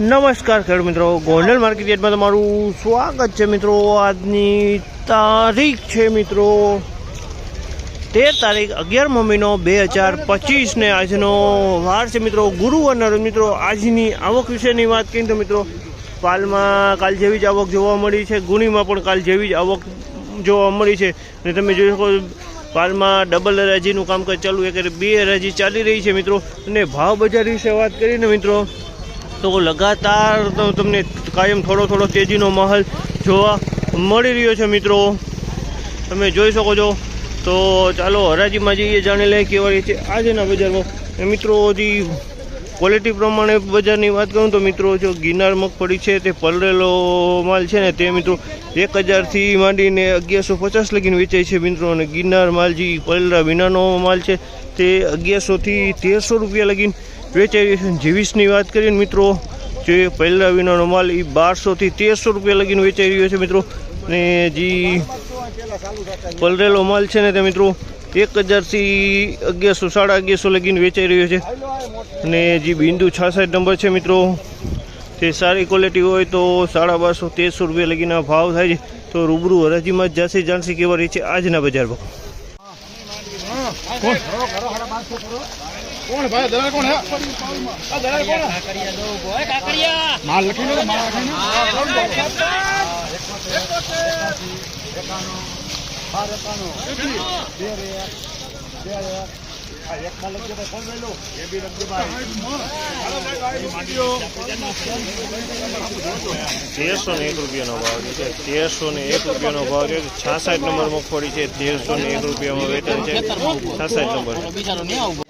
નમસ્કાર ખેડૂત મિત્રો, ગોંડલ માર્કેટ યાર્ડમાં તમારું સ્વાગત છે મિત્રો. આજની તારીખ છે મિત્રો તેર તારીખ અગિયાર મહિનો બે હજાર પચીસને. આજનો વાર છે મિત્રો ગુરુ અને મિત્રો, આજની આવક વિશેની વાત કરીએ તો મિત્રો, પાલમાં કાલ જેવી જ આવક જોવા મળી છે. ગુણીમાં પણ કાલ જેવી જ આવક જોવા મળી છે. અને તમે જોઈ શકો પાલમાં ડબલ હરાજીનું કામકાજ ચાલુ એ બે હરાજી ચાલી રહી છે મિત્રો. અને ભાવ બજાર વિશે વાત કરીને મિત્રો તો લગાતાર તો તમને કાયમ થોડો થોડો તેજીનો માહોલ જોવા મળી રહ્યો છે મિત્રો. તમે જોઈ શકો છો. તો ચાલો હરાજીમાં જઈએ, જાણી લઈએ કેવા રીતે આજના બજારમાં. મિત્રો હજી ક્વોલિટી પ્રમાણે બજારની વાત કરું તો મિત્રો, જો ગિરનાર મગફળી છે, તે પલરેલો માલ છે ને તે મિત્રો એક હજારથી માંડીને અગિયારસો પચાસ લગીને વેચાય છે મિત્રો. અને ગિરનાર માલ જે પલરા વિનાનો માલ છે, તે અગિયારસોથી તેરસો રૂપિયા લગીને વેચાઈ જીવીસની વાત કરીએ ને મિત્રો જે પહેલા વિનાનો માલ એ બારસોથી તેરસો રૂપિયા લગીને વેચાઈ રહ્યો છે મિત્રો ને જે પલરેલો માલ છે ને તે મિત્રો એક હજારથી અગિયારસો સાડા અગિયારસો લગીને વેચાઈ રહ્યો છે અને જે બિંદુ છાસઠ નંબર છે મિત્રો તે સારી ક્વોલિટી હોય તો સાડા બારસો તેરસો રૂપિયા લગીના ભાવ થાય છે તો રૂબરૂ હરાજીમાં જ જાસી જાણસી કેવા રહી છે આજના બજારમાં કોણ ભાઈ? દલાલ કોણ હે? આ દલાલ કોણ હે? માલ લખીને તો માલ લખીને તેરસો ને એક રૂપિયાનો ભાવ છે. તેરસો ને એક રૂપિયાનો ભાવ છે. છાસઠ નંબર મગફળી છે. તેરસો ને એક રૂપિયામાં વેચાણ છે. છાસઠ નંબર.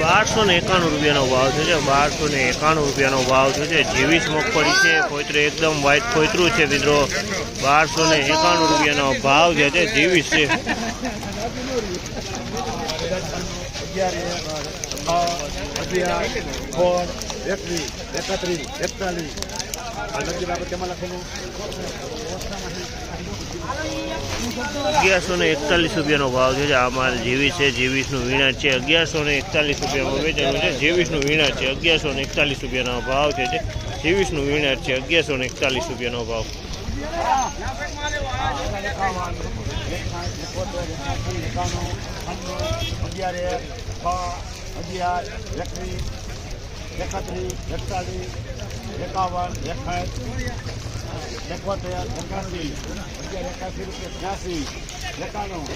બારસો ને એકાણું રૂપિયાનો ભાવ છે. બારસો ને એકાણું રૂપિયાનો ભાવ છે. જીવીસ મગફળી છે કોઈતરે એકદમ વ્હાઈટ કોઈતરું છે મિત્રો બારસો ને એકાણું રૂપિયાનો ભાવ છે. જે જીવીસ છે. અગિયાર સોળ એકત્રીસ, એકતાલીસ. અગિયારસો ને એકતાલીસ રૂપિયાનો ભાવ છે. આ માલ જેવીસ છે, જીવીસનું વીણા છે. અગિયારસો ને એકતાલીસ રૂપિયામાં વેચાણું છે. જેવીસનું વીણા છે. અગિયારસો ને એકતાલીસ રૂપિયાનો ભાવ છે જીવીસનું વીણા છે. અગિયારસો ને એકતાલીસ રૂપિયાનો ભાવ. અગિયાર એક છ અગિયાર, એકવીસ, એકત્રીસ, એકતાલીસ, એકાવન, એકસઠ એકોતેર એકાસી એકાસી રૂપિયા ત્યાસી એકાણું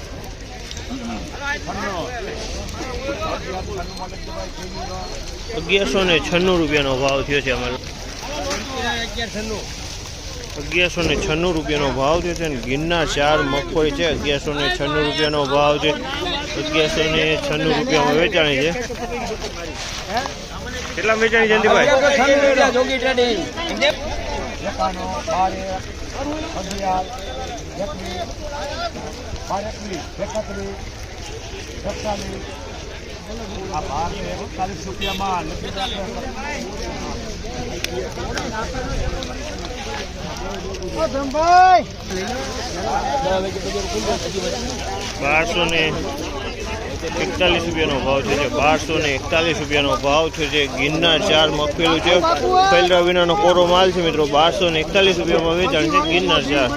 અગિયારસો ને છન્નું રૂપિયાનો ભાવ થયો છે અમારો. અગિયારસો ને છન્નું રૂપિયાનો ભાવ થયો છે અને ગિરનાર ચાર મગફળી છે. અગિયારસો ને છન્નું રૂપિયાનો ભાવ છે. અગિયારસો ને છન્નું રૂપિયામાં વેચાણી છે. કેટલા વેચાણી જયંતિભાઈ એકાણું બાર એક અગિયાર એકવીસ બાર એકવીસ એકત્રીસ એકતાલીસ. આ બાર એકતાલીસ રૂપિયામાં લખી બારસો ને એકતાલીસ રૂપિયાનો ભાવ છે જે બારસો ને એકતાલીસ રૂપિયાનો ભાવ છે જે ગિરનાર ચાર મગફેલું છે. ફેલરા વિનાનો કોરો માલ છે મિત્રો, બારસો ને એકતાલીસ રૂપિયામાં વેચાણ છે ગિરનાર ચાર.